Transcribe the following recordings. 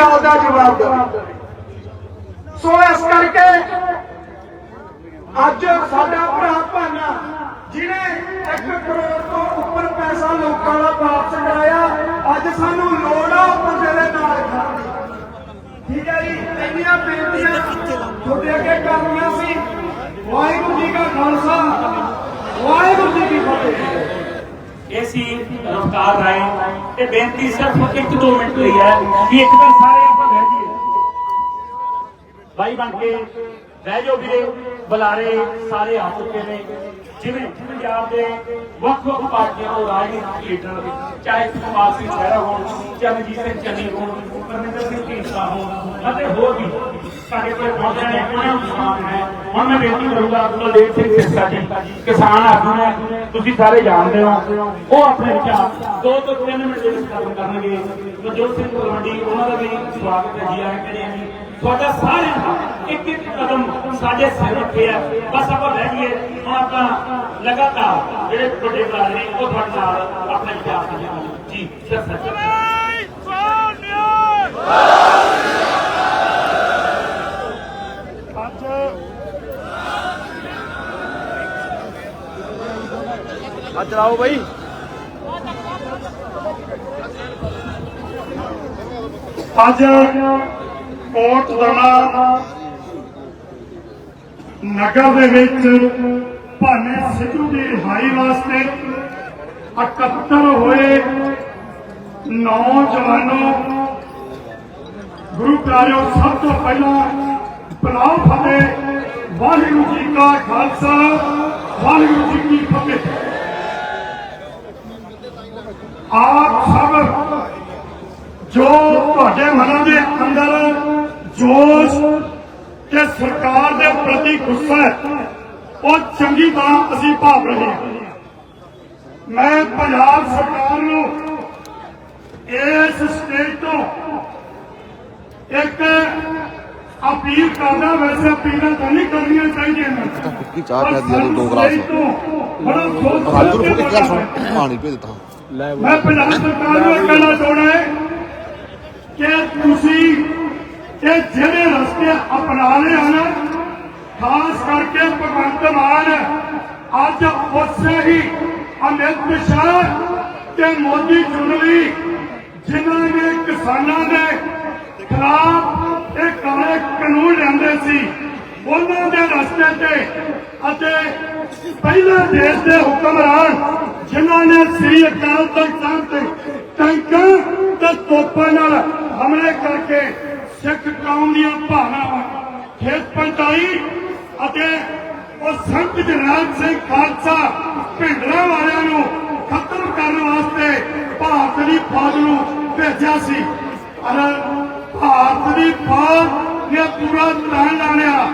ਗੱਲ ਦਾ ਜਵਾਬ ਦੇਵੇ। ਸੋ ਇਸ ਕਰਕੇ ਅੱਜ ਸਾਡਾ ਭਰਾ ਭਾਨਾ, ਜਿਹਨੇ 1 ਕਰੋੜ ਤੋਂ ਉੱਪਰ ਪੈਸਾ ਲੋਕਾਂ ਦਾ ਵਾਪਸ ਕਰਾਇਆ, ਅੱਜ ਸਾਨੂੰ ਲੋੜ ਆ ਬੰਦੇ ਦੇ ਨਾਲ ਖੜਨ ਠੀਕ ਹੈ ਜੀ? ਇੰਨੀਆਂ ਬੇਨਤੀਆਂ ਤੁਹਾਡੇ ਅੱਗੇ ਕਰਨੀਆਂ ਸੀ। ਵਾਹਿਗੁਰੂ ਜੀ ਕਾ ਖਾਲਸਾ ਵਾਹਿਗੁਰੂ ਜੀ ਕੀ ਫਤਿਹ ਇਹ ਸੀ ਰਫਤਾਰ ਰਾਏ। ਇਹ ਬੇਨਤੀ ਸਿਰਫ 1-2 ਮਿੰਟ ਲਈ ਹੈ ਕਿ ਇੱਕ ਵਾਰ ਸਾਰੇ ਆਪਾਂ ਬਹਿ ਜਾਈਏ। ਬਾਈ ਬਣ ਕੇ ਬਹਿ ਜਾਓ ਵੀਰੇ, ਬੁਲਾਰੇ ਸਾਰੇ ਆ ਚੁੱਕੇ ਨੇ। ਜਿਵੇਂ ਪੰਜਾਬ ਦੇ ਵੱਖ ਵੱਖ ਪਾਰਟੀਆਂ ਤੋਂ ਰਾਜਨੀਤਿਕ ਲੀਡਰ, ਚਾਹੇ ਸੁਖਪਾਲ ਸਿੰਘ ਖਹਿਰਾ ਹੋਣ ਚਰਨਜੀਤ ਸਿੰਘ ਚੰਨੀ ਹੋਣ, ਪਰਮਿੰਦਰ ਸਿੰਘ ਢੀਂਡਸਾ ਹੋਣ, ਅਤੇ ਹੋਰ ਵੀ। ਸਾਡੇ ਕੋਲ ਪਹੁੰਚੇ ਨੇ ਉਹਨਾਂ ਨੂੰ ਸਮਾਨ ਹੈ। ਹੁਣ ਮੈਂ ਬੇਨਤੀ ਕਰੂੰਗਾ ਕੁਲਦੀਪ ਸਿੰਘ ਸਿੱਸਾ ਜੀ ਕਿਸਾਨ ਆਗੂ ਨੇ, ਤੁਸੀਂ ਸਾਰੇ ਜਾਣਦੇ ਹੋ। ਉਹ ਆਪਣੇ ਵਿਚਾਰ ਦੋ ਤੋਂ ਤਿੰਨ ਮਿੰਟ ਦੇ ਵਿੱਚ ਖਤਮ ਕਰਨਗੇ। ਮਨਜੋਤ ਸਿੰਘ ਤਲਵੰਡੀ ਉਹਨਾਂ ਦਾ ਵੀ ਸਵਾਗਤ ਹੈ ਜੀ ਆਇਆਂ ਕਰਿਆ ਜੀ। ਤੁਹਾਡਾ ਸਾਰਿਆਂ ਦਾ ਇੱਕ ਇੱਕ ਕਦਮ ਸਾਡੇ ਸਿਰ ਰੱਖੇ ਆ। ਬਸ ਆਪਾਂ ਬਹਿ ਜਾਈਏ। ਹੁਣ ਆਪਾਂ ਲਗਾਤਾਰ ਜਿਹੜੇ ਵੱਡੇ ਬੁਲਾਰੇ ਨੇ, ਉਹ ਤੁਹਾਡੇ ਨਾਲ ਆਪਣੇ ਵਿਚਾਰ ਸਾਂਝੇ ਜੀ ਸਰ ਸਰ ਅੱਜ ਆਓ ਬਾਈ। ਅੱਜ ਕੋਟ ਦਮਾ ਨਗਰ ਦੇ ਵਿੱਚ ਭਾਨੇ ਸਿੱਧੂ ਦੀ ਰਿਹਾਈ ਵਾਸਤੇ ਇਕੱਤਰ ਹੋਏ ਨੌਜਵਾਨੋ। ਗੁਰੂ ਪਿਆਰਿਓ, ਸਭ ਤੋਂ ਪਹਿਲਾਂ ਬਲਾਉ ਫਤਿਹ। ਵਾਹਿਗੁਰੂ ਜੀ ਕਾ ਖਾਲਸਾ, ਵਾਹਿਗੁਰੂ ਜੀ ਕੀ ਫਤਿਹ। ਆਪ ਸਭ ਜੋ ਤੁਹਾਡੇ ਮਨਾਂ ਦੇ ਅੰਦਰ ਜੋਸ਼ ਤੇ ਸਰਕਾਰ ਦੇ ਪ੍ਰਤੀ ਗੁੱਸਾ ਹੈ ਉਹ ਚੰਗੀ ਤਰ੍ਹਾਂ ਅਸੀਂ ਭਾਵ ਰਹੇ ਹਾਂ। ਮੈਂ ਪੰਜਾਬ ਸਰਕਾਰ ਨੂੰ ਇਸ ਸਟੇਜ ਤੋਂ ਇੱਕ ਅਪੀਲ ਕਰਦਾ ਵੈਸੇ ਅਪੀਲਾਂ ਤਾਂ ਨਹੀਂ ਕਰਨੀਆਂ ਚਾਹੀਦੀਆਂ ਨੇ। ਕੀ ਚਾਹ ਪਿਆ ਦੀ ਦੋ ਗਲਾਸ। ਬੜਾ ਸੋਚ। ਪਾਣੀ ਭੇਜ ਦਿੱਤਾ। ਮੈਂ ਪੰਜਾਬ ਸਰਕਾਰ ਨੂੰ ਕਹਿਣਾ ਚਾਹੁੰਦਾ ਹੈ ਕਿ ਤੁਸੀਂ ਇਹ ਜਿਹੜੇ ਰਸਤੇ ਅਪਣਾ ਲਏ ਹਨ ਖਾਸ ਕਰਕੇ ਭਗਵੰਤ ਮਾਨ ਅੱਜ ਉਸੇ ਹੀ ਅਮਿਤ ਸ਼ਾਹ ਤੇ ਮੋਦੀ ਚੁਣ ਲਈ, ਜਿਨ੍ਹਾਂ ਨੇ ਕਿਸਾਨਾਂ ਦੇ ਖਿਲਾਫ ਇਹ ਕਾਲੇ ਕਾਨੂੰਨ ਲਿਆਂਦੇ ਸੀ। ਉਹਨਾਂ ਦੇ ਰਸਤੇ ਤੇ ਅਤੇ ਪਹਿਲੇ ਦੇਸ਼ ਦੇ ਹੁਕਮਰਾਨ ਸ੍ਰੀ ਅਕਾਲ ਤਖਤ ਸਾਹਿਬ ਤੇ ਟੈਂਕਾਂ ਤੇ ਤੋਪਾਂ ਨਾਲ ਹਮਲੇ ਕਰਕੇ ਸਿੱਖ ਕੌਮ ਦੀਆਂ ਭਾਵਨਾਵਾਂ ਖੇਤ ਪਹੁੰਚਾਈ ਅਤੇ ਉਹ ਸੰਤ ਜਨਰਲ ਸਿੰਘ ਖਾਲਸਾ ਭਿੰਡਰਾਂ ਵਾਲਿਆਂ ਨੂੰ ਖਤਮ ਕਰਨ ਵਾਸਤੇ ਭਾਰਤ ਦੀ ਫੌਜ ਨੂੰ ਭੇਜਿਆ ਸੀ। ਔਰ ਭਾਰਤ ਦੀ ਫੌਜ ਨੇ ਪੂਰਾ ਤਾਣ ਲਾਣਿਆ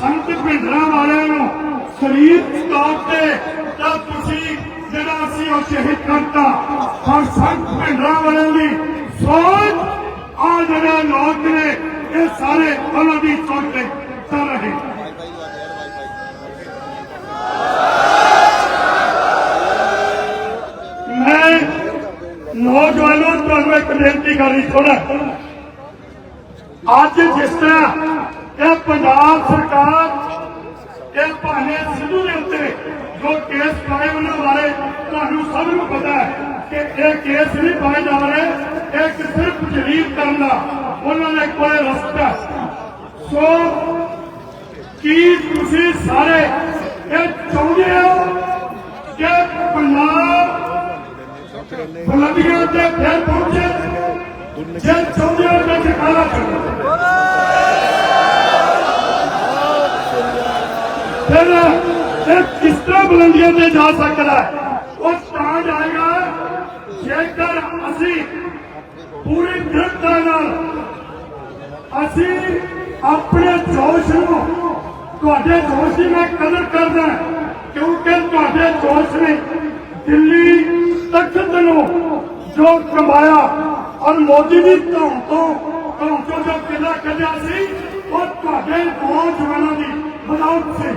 ਸੰਤ ਭਿੰਡਰਾਂ ਵਾਲਿਆਂ ਨੂੰ ਸਰੀਰ ਤੌਰ ਤੇ ਤਾਂ ਤੁਸੀਂ ਅਸੀਂ ਉਹ ਕਰਤਾ ਹਰ ਸੰਤ ਭਿੰਡਰਾਂ ਵਾਲਿਆਂ ਦੀ ਸੋਚ ਆ ਜਿਹੜੇ ਲੋਕ ਨੇ, ਇਹ ਸਾਰੇ ਉਹਨਾਂ ਦੀ ਸੋਚ ਤੇ ਚੱਲ ਰਹੇ। ਮੈਂ ਨੌਜਵਾਨਾਂ ਤੁਹਾਨੂੰ ਇੱਕ ਬੇਨਤੀ ਕਰਨੀ ਚਾਹੁੰਦਾ ਅੱਜ ਜਿਸ ਤਰ੍ਹਾਂ ਇਹ ਪੰਜਾਬ ਸਰਕਾਰ, ਇਹ ਭਾਵੇਂ ਸਿੱਧੂ ਦੇ ਉੱਤੇ ਜੋ ਕੇਸ ਪਾਏ ਉਹਨਾਂ ਬਾਰੇ ਤੁਹਾਨੂੰ ਸਭ ਨੂੰ ਪਤਾ ਹੈ ਕਿ ਇਹ ਕੇਸ ਨਹੀਂ ਪਾਏ ਜਾ ਰਹੇ। ਇਹ ਕਿ ਸਿਰਫ ਜਲੀਲ ਕਰਨ ਦਾ ਉਹਨਾਂ ਨੇ ਕੋਈ ਰਸਤਾ ਸੋ ਕੀ ਤੁਸੀਂ ਸਾਰੇ ਇਹ ਚਾਹੁੰਦੇ ਹੋ ਕਿ ਪੰਜਾਬ ਬੁਲੰਦੀਆਂ ਤੇ ਫਿਰ ਪਹੁੰਚੇ? ਜੇ ਚਾਹੁੰਦੇ ਹੋ ਤਾਂ ਜਕਾਰਾ ਕਰੋ। ਫਿਰ ਇਹ ਕਿਸ ਤਰ੍ਹਾਂ ਬੁਲੰਦੀਆਂ ਤੇ ਜਾ ਸਕਦਾ ਹੈ? ਉਹ ਤਾਂ ਜਾਏਗਾ, ਜੇਕਰ ਅਸੀਂ ਪੂਰੀ ਦ੍ਰਿੜਤਾ ਨਾਲ ਅਸੀਂ ਆਪਣੇ ਜੋਸ਼ ਨੂੰ, ਤੁਹਾਡੇ ਜੋਸ਼ ਦੀ ਮੈਂ ਕਦਰ ਕਰਦਾ ਕਿਉਂਕਿ ਤੁਹਾਡੇ ਜੋਸ਼ ਨੇ ਦਿੱਲੀ ਤਖਤ ਨੂੰ ਜੋ ਕਮਾਇਆ ਔਰ ਮੋਦੀ ਦੀ ਧੌਣ ਤੋਂ ਧੌਣ ਤੋਂ ਜੋ ਕਿਲਾ ਕੱਢਿਆ ਸੀ, ਉਹ ਤੁਹਾਡੇ ਨੌਜਵਾਨਾਂ ਦੀ ਬਦੌਲਤ ਸੀ।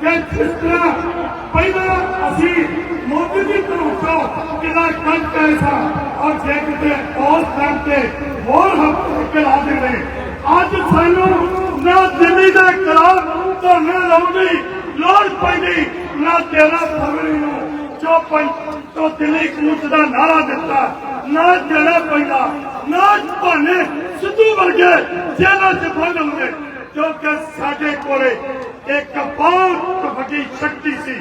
ਕਿ ਜਿਸ ਤਰ੍ਹਾਂ ਪਹਿਲਾਂ ਅਸੀਂ ਮੋਦੀ ਦੀ ਤਰਫ ਤੋਂ ਕਿਹਦਾ ਕੰਮ ਪੈਸਾ ਔਰ ਜੇ ਕਿਤੇ ਉਸ ਟਾਈਮ ਤੇ ਹੋਰ ਹੱਕ ਕਰਾ ਦੇਵੇ ਅੱਜ ਸਾਨੂੰ ਨਾ ਦਿੱਲੀ ਦਾ ਕਰਾਰ ਧਰਨਾ ਲਾਉਣ ਲੋੜ ਪੈਂਦੀ, ਨਾ ਤੇਰਾ ਫਰਵਰੀ ਨੂੰ ਜੋ ਪੰਜ ਤੋਂ ਦਿੱਲੀ ਕੂਚ ਦਾ ਨਾਰਾ ਦਿੱਤਾ। ਨਾ ਜਣਾ ਪੈਂਦਾ, ਨਾ ਭਾਨੇ ਸਿੱਧੂ ਵਰਗੇ ਜੇਲ੍ਹਾਂ 'ਚ ਬੰਦ ਹੁੰਦੇ ਕਿਉਂਕਿ ਸਾਡੇ ਕੋਲੇ ਇੱਕ ਬਹੁਤ ਵੱਡੀ ਸ਼ਕਤੀ ਸੀ।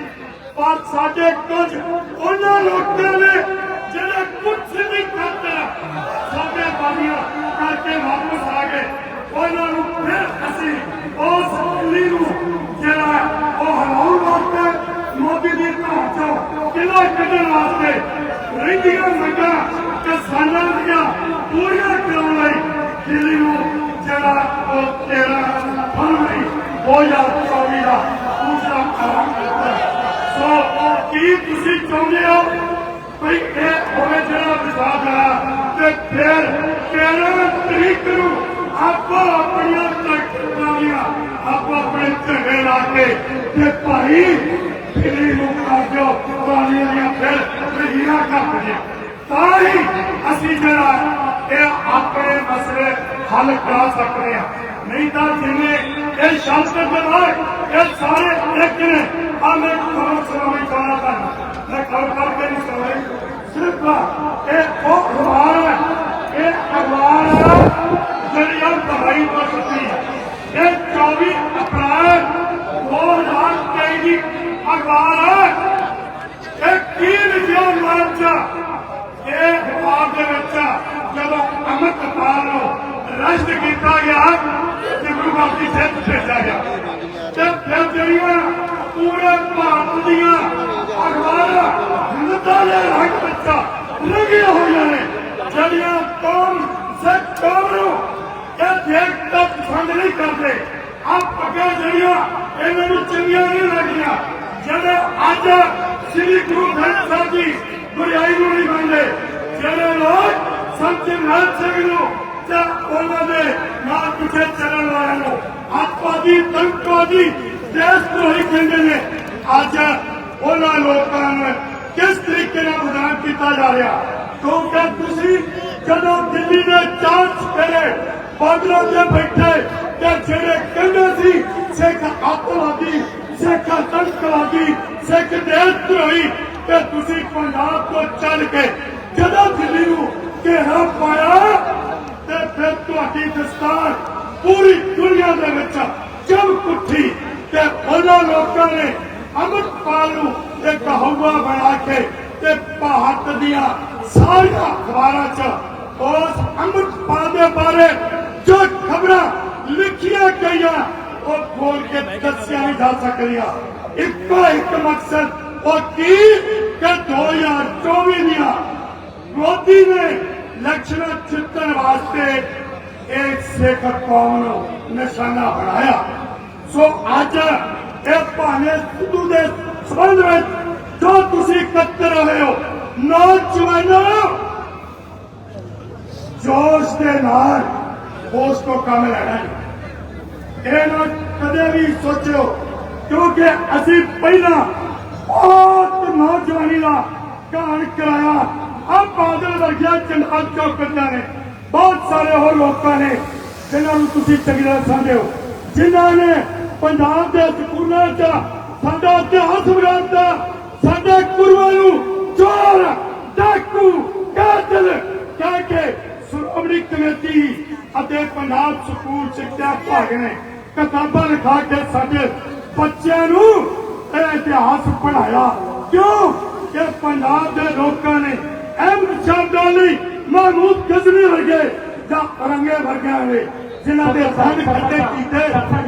ਪਰ ਸਾਡੇ ਕੁਝ ਉਹਨਾਂ ਲੋਕਾਂ ਨੇ ਜਿਹੜੇ ਕੁਝ ਨਹੀਂ ਕਰਦੇ ਸਾਡੇ ਬਾਨੀਆਂ ਕਰਕੇ ਵਾਪਸ ਆ ਗਏ। ਉਹਨਾਂ ਨੂੰ ਫਿਰ ਅਸੀਂ ਉਸ ਦਿੱਲੀ ਨੂੰ ਜਿਹੜਾ ਉਹ ਹਲਾਉਣ ਵਾਸਤੇ, ਮੋਦੀ ਦੀ ਧੌਣ ਚੋਂ ਕਿਲਾ ਕੱਢਣ ਵਾਸਤੇ ਰਹਿੰਦੀਆਂ ਮੰਗਾਂ, ਕਿਸਾਨਾਂ ਦੀਆਂ ਪੂਰੀਆਂ ਕਰਾਉਣ ਲਈ ਦਿੱਲੀ ਨੂੰ ਜਿਹੜਾ ਉਹ 13 ਫਰਵਰੀ 2024 ਜਿਹੜਾ ਤੇ ਫਿਰ 13 ਤਰੀਕ ਨੂੰ ਆਪੋ ਆਪਣੀਆਂ ਟਰੈਕਟਰਾਂ ਆਪੋ ਆਪਣੇ ਝੰਡੇ ਲਾ ਕੇ ਤੇ ਭਾਈ ਦਿੱਲੀ ਨੂੰ ਕਰ ਦਿਓ ਦੀਆਂ ਫਿਰ ਰਹੀਆਂ ਕਰ ਤਾਂ ਹੀ ਅਸੀਂ ਜਿਹੜਾ ਇਹ ਆਪਣੇ ਮਸਲੇ ਹੱਲ ਕਰਾ ਸਕਦੇ ਹਾਂ। ਨਹੀਂ ਤਾਂ ਜਿਵੇਂ ਇਹ ਸ਼ਾਸਤਰ ਦਿਮਾਗ ਇਹ ਸਾਰੇ ਇੱਕ ਨੇ ਆ ਮੈਂ ਖਬਰ ਸੁਣਾਉਣੀ ਚਾਹਣਾ ਤੁਹਾਨੂੰ ਮੈਂ ਖਬਰ ਕਰਕੇ ਨਹੀਂ ਸੁਣਾਈ ਸਿਰਫ ਇਹ ਉਹ ਅਖਬਾਰ ਹੈ। ਇਹ ਅਖਬਾਰ ਜਿਹੜੀ ਆ ਤੋਂ ਸੁੱਤੀ ਇਹ 24 ਅਪ੍ਰੈਲ 2023 ਦੀ ਅਖਬਾਰ ਹੈ। ਇਹ ਕੀ ਲਿਖਿਆ ਮਾਰਚਾ ਇਹ ਅਖਬਾਰ ਦੇ ਵਿੱਚ ਜਦੋਂ ਅਮਰਪਾਲ ਨੂੰ ਰਸ਼ਟ ਕੀਤਾ ਗਿਆ ਤੇ ਗੁਰੂ ਗ੍ਰੰਥ ਦੀ ਸਿੱਧ ਭੇਜਿਆ ਗਿਆ। ਤੇ ਫਿਰ ਜਿਹੜੀਆਂ ਪੂਰੇ ਭਾਰਤ ਦੀਆਂ ਅਖਬਾਰਾਂ ਹਿੰਦੁਸਤਾਨ ਦੇ ਹੱਕ ਵਿੱਚ ਲੱਗੀਆਂ ਹੋਈਆਂ ਨੇ। ਜਿਹੜੀਆਂ ਕੌਮ ਸਿੱਖ ਕੌਮ ਨੂੰ ਇਹ ਦੇਖ ਤੱਕ ਪਸੰਦ ਨਹੀਂ ਕਰਦੇ। ਆ ਪੱਗਾਂ ਜਿਹੜੀਆਂ ਇਹਨਾਂ ਨੂੰ ਚੰਗੀਆਂ ਨਹੀਂ ਲੱਗੀਆਂ ਜਿਹੜੇ ਅੱਜ ਸ੍ਰੀ ਗੁਰੂ ਗ੍ਰੰਥ ਸਾਹਿਬ ਜੀ ਗੁਰਿਆਈ ਨੂੰ ਨਹੀਂ ਮੰਨਦੇ, ਜਿਹੜੇ ਲੋਕ ਸੰਤ ਨਾਥ ਸਿੰਘ ਨੂੰ ਜਾਂ ਉਹਨਾਂ ਦੇ ਨਾਲ ਪਿੱਛੇ ਚੱਲਣ ਵਾਲਿਆਂ ਨੂੰ ਆਤਵਾਦੀ ਤੰਕਵਾਦੀ ਦੇਸ਼ ਧਰੋਹੀ ਕਹਿੰਦੇ ਨੇ। ਅੱਜ ਉਹਨਾਂ ਲੋਕਾਂ ਨੂੰ ਕਿਸ ਤਰੀਕੇ ਨਾਲ ਬਦਨਾਮ ਕੀਤਾ ਜਾ ਰਿਹਾ ਕਿਉਂਕਿ ਤੁਸੀਂ ਜਦੋਂ ਦਿੱਲੀ ਦੇ ਚਾਂਚ ਕਰੇ ਬਾਦਲਾਂ ਤੇ ਬੈਠੇ ਤੇ ਜਿਹੜੇ ਕਹਿੰਦੇ ਸੀ ਸਿੱਖ ਅੱਤਵਾਦੀ ਸਿੱਖ ਤੰਕਵਾਦੀ ਸਿੱਖ ਦੇਸ਼ ਧਰੋਹੀ ਤੇ ਤੁਸੀਂ ਪੰਜਾਬ ਤੋਂ ਚੱਲ ਕੇ ਜਦੋਂ ਦਿੱਲੀ ਨੂੰ ਘੇਰਾ ਪਾਇਆ ਤੇ ਫਿਰ ਤੁਹਾਡੀ ਦਸਤਾਰ ਪੂਰੀ ਦੁਨੀਆ ਦੇ ਵਿੱਚ ਜਮ ਕੁੱਠੀ ਤੇ ਉਹਨਾਂ ਲੋਕਾਂ ਨੇ ਅੰਮ੍ਰਿਤਪਾਲ ਨੂੰ ਇੱਕ ਹਵਾ ਬਣਾ ਕੇ ਤੇ ਭਾਰਤ ਦੀਆਂ ਸਾਰੀਆਂ ਅਖਬਾਰਾਂ 'ਚ ਉਸ ਅੰਮ੍ਰਿਤਪਾਲ ਦੇ ਬਾਰੇ ਜੋ ਖਬਰਾਂ ਲਿਖੀਆਂ ਗਈਆਂ, ਉਹ ਖੋਲ ਕੇ ਦੱਸਿਆ ਨਹੀਂ ਜਾ ਸਕਦੀਆਂ। ਇੱਕੋ ਇੱਕ ਮਕਸਦ, ਉਹ ਕੀ? ਕਿ 2024 ਦੀਆਂ ਮੋਦੀ ਨੇ ਲਕਸ਼ਣ ਚਿੱਤਰ ਵਾਸਤੇ ਇੱਕ ਸਿੱਖ ਕੌਮ ਨੂੰ ਨਿਸ਼ਾਨਾ ਬਣਾਇਆ। ਸੋ ਅੱਜ ਇਹ ਭਾਵੇਂ ਸਿੱਧੂ ਦੇ ਸੰਬੰਧ ਵਿੱਚ ਜੋ ਤੁਸੀਂ ਕੱਤਰ ਰਹੇ ਹੋ, ਨੌਜਵਾਨੋ ਜੋਸ਼ ਦੇ ਨਾਲ ਉਸ ਤੋਂ ਕੰਮ ਲੈਣਾ ਇਹ ਨਾ ਕਦੇ ਵੀ ਸੋਚਿਓ, ਕਿਉਂਕਿ ਅਸੀਂ ਪਹਿਲਾਂ ਬਹੁਤ ਨੌਜਵਾਨੀ ਦਾ ਕਾਣ ਕਰਾਇਆ। ਆ ਬਾਦਲ ਵਰਗਿਆ ਚੰਡਾਲ ਚੌਕਤਾਂ ਨੇ, ਬਹੁਤ ਸਾਰੇ ਹੋਰ ਲੋਕਾਂ ਨੇ, ਜਿਨ੍ਹਾਂ ਨੂੰ ਤੁਸੀਂ ਚੰਗੀ ਤਰ੍ਹਾਂ ਸਮਝਦੇ ਜਿਨ੍ਹਾਂ ਨੇ ਪੰਜਾਬ ਦੇ ਸਕੂਲਾਂ 'ਚ ਸਾਡਾ ਇਤਿਹਾਸ ਵਿਗਾੜਤਾ ਸਾਡੇ ਗੁਰੂਆਂ ਨੂੰ ਚੋਰ, ਡਾਕੂ, ਕਾਤਲ ਕਹਿ ਕੇ ਸ਼੍ਰੋਮਣੀ ਕਮੇਟੀ ਅਤੇ ਪੰਜਾਬ ਸਕੂਲ ਸਿੱਖਿਆ ਵਿਭਾਗ ਨੇ ਕਿਤਾਬਾਂ ਲਿਖਾ ਕੇ ਸਾਡੇ ਬੱਚਿਆਂ ਨੂੰ ਇਹ ਇਤਿਹਾਸ ਪੜਾਇਆ ਕਿਉਂ? ਕਿ ਪੰਜਾਬ ਦੇ ਲੋਕਾਂ ਨੇ ਅਹਿਮ ਸ਼ਬਦਾਂ ਲਈ ਮਹਿਮੂਦ ਗਜ਼ਨੀ ਵਰਗੇ ਜਾਂ ਰੰਗੇ ਵਰਗਿਆਂ ਨੇ ਜਿਨ੍ਹਾਂ ਦੇ ਸੰਗ ਖੱਟੇ ਕੀਤੇ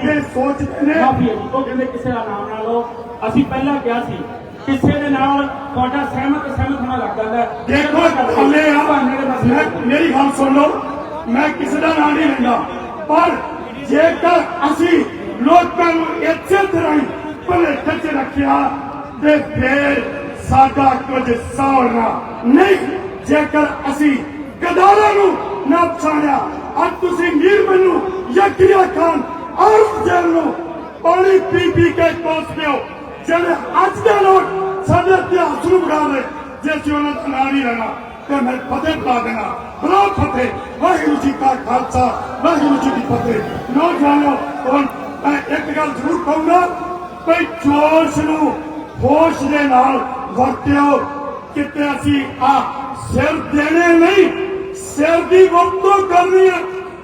ਇਹ ਸੋਚਦੇ ਨੇ। ਮਾਫੀ ਉਹ ਕਹਿੰਦੇ ਕਿਸੇ ਦਾ ਨਾਮ ਨਾ ਲਓ। ਅਸੀਂ ਪਹਿਲਾਂ ਕਿਹਾ ਸੀ ਕਿਸੇ ਦੇ ਨਾਲ ਤੁਹਾਡਾ ਸਹਿਮਤ ਸਹਿਮਤ ਹੋਣਾ ਲੱਗ ਜਾਂਦਾ ਹੈ। ਦੇਖੋ ਥੱਲੇ ਆ। ਮੇਰੀ ਗੱਲ ਸੁਣ ਲਓ। ਮੈਂ ਕਿਸੇ ਦਾ ਨਾਂ ਨਹੀਂ ਲੈਂਦਾ। ਪਰ ਜੇਕਰ ਅਸੀਂ ਲੋਕਾਂ ਨੂੰ ਇੱਥੇ ਤਰ੍ਹਾਂ ਹੀ ਭਲੇਖੇ 'ਚ ਰੱਖਿਆ ਤੇ ਫੇਰ ਸਾਡਾ ਕੁਝ ਸੌਣਾ ਨਹੀਂ। ਜੇਕਰ ਅਸੀਂ ਗਦਾਰਾਂ ਨੂੰ ਨਾ ਪਛਾਣਿਆ ਅੱਜ ਤੁਸੀਂ ਮੀਰ ਮੈਨੂੰ ਯਕੀਆ ਖਾਨ ਔਰੰਗਜ਼ੇਬ ਨੂੰ ਪਾਣੀ ਪੀ ਪੀ ਕੇ ਕੋਸਦੇ ਹੋ ਜਿਹੜੇ ਅੱਜ ਦੇ ਲੋਕ ਸਾਡੇ ਇਤਿਹਾਸ ਨੂੰ ਬਗਾੜੇ ਜੇ ਅਸੀਂ ਉਹਨਾਂ ਦਾ ਨਾਂ ਨਹੀਂ ਲੈਣਾ, ਤੇ ਮੈਂ ਫਤਿਹ ਪਾ ਦੇਣਾ। ਬਲਾ ਫਤਿਹ, ਵਾਹਿਗੁਰੂ ਜੀ ਕਾ ਖਾਲਸਾ, ਵਾਹਿਗੁਰੂ ਜੀ ਕੀ ਫਤਿਹ। ਨੌਜਵਾਨੋ, ਹੁਣ ਮੈਂ ਇੱਕ ਗੱਲ ਜ਼ਰੂਰ ਕਹੂੰਗਾ ਕੋਈ ਜੋਸ਼ ਨੂੰ ਹੋਸ਼ ਦੇ ਨਾਲ ਵਰਤਿਓ। ਕਿਤੇ ਅਸੀਂ ਆ ਸਿਰ ਦੇਣੇ ਨਹੀਂ ਸਿਰ ਦੀ ਵਰਤੋਂ ਕਰਨੀ ਹੈ।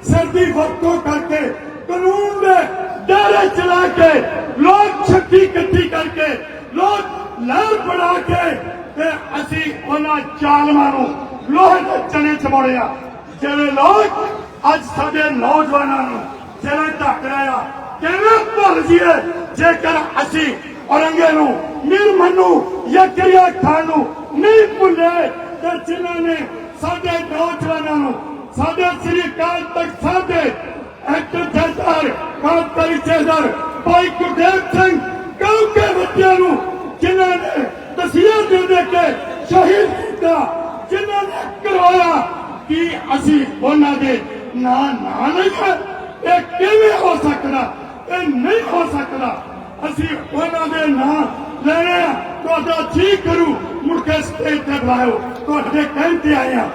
ਸਿਰ ਦੀ ਵਰਤੋਂ ਕਰਕੇ ਕਾਨੂੰਨ ਦੇ ਦਾਇਰੇ ਚਲਾ ਕੇ ਲੋਕ ਸ਼ਕਤੀ ਇਕੱਠੀ ਕਰਕੇ ਲੋਕ ਲਹਿਰ ਬਣਾ ਕੇ ਤੇ ਅਸੀਂ ਉਹਨਾਂ ਜ਼ਾਲਮਾਂ ਨੂੰ ਲੋਹੇ ਦੇ ਚਨੇ ਚਮੋੜਿਆ ਜਿਹੜੇ ਲੋਕ ਅੱਜ ਸਾਡੇ ਨੌਜਵਾਨਾਂ ਨੂੰ ਜਿਹੜੇ ਢੱਕ ਰਹੇ ਕਿਵੇਂ ਭੁੱਲ ਜੀਏ ਜੇਕਰ ਅਸੀਂ ਔਰੰਗੇ ਨੂੰ ਨਿਰਮਨ ਨੂੰ ਜਾਂ ਕਿਰਿਆ ਖਾਨ ਨੂੰ ਨਹੀਂ ਭੁੱਲੇ, ਤੇ ਜਿਨ੍ਹਾਂ ਨੇ ਸਾਡੇ ਨੌਜਵਾਨਾਂ ਨੂੰ, ਸਾਡੇ ਸ੍ਰੀ ਅਕਾਲ ਤਖਤ ਸਾਹਿਬ ਦੇ ਐਕਟਰ ਜੈਸਰ ਕਾਂਤਰੀ ਭਾਈ ਗੁਰਦੇਵ ਸਿੰਘ ਕੌਮ ਕੇ ਬੱਚਿਆਂ ਨੂੰ, ਜਿਨ੍ਹਾਂ ਨੇ ਤਸੀਰ ਦੇ ਦੇ ਕੇ ਸ਼ਹੀਦ ਕੀਤਾ, ਜਿਨ੍ਹਾਂ ਨੇ ਕਰਵਾਇਆ, ਕਿ ਅਸੀਂ ਉਹਨਾਂ ਦੇ ਨਾਂ ਨਾ ਨਹੀਂ ਇਹ ਕਿਵੇਂ ਹੋ ਸਕਦਾ? ਇਹ ਨਹੀਂ ਹੋ ਸਕਦਾ। ਅਸੀਂ ਉਹਨਾਂ ਦੇ ਨਾਂ ਲੈਣੇ ਆ। ਤੁਹਾਡਾ ਠੀਕ ਕਰੂ। ਮੁੜ ਕੇ ਸਟੇਜ ਤੇ ਬੁਲਾਇਓ। ਤੁਹਾਡੇ ਕਹਿਣ ਤੇ ਆਏ ਆ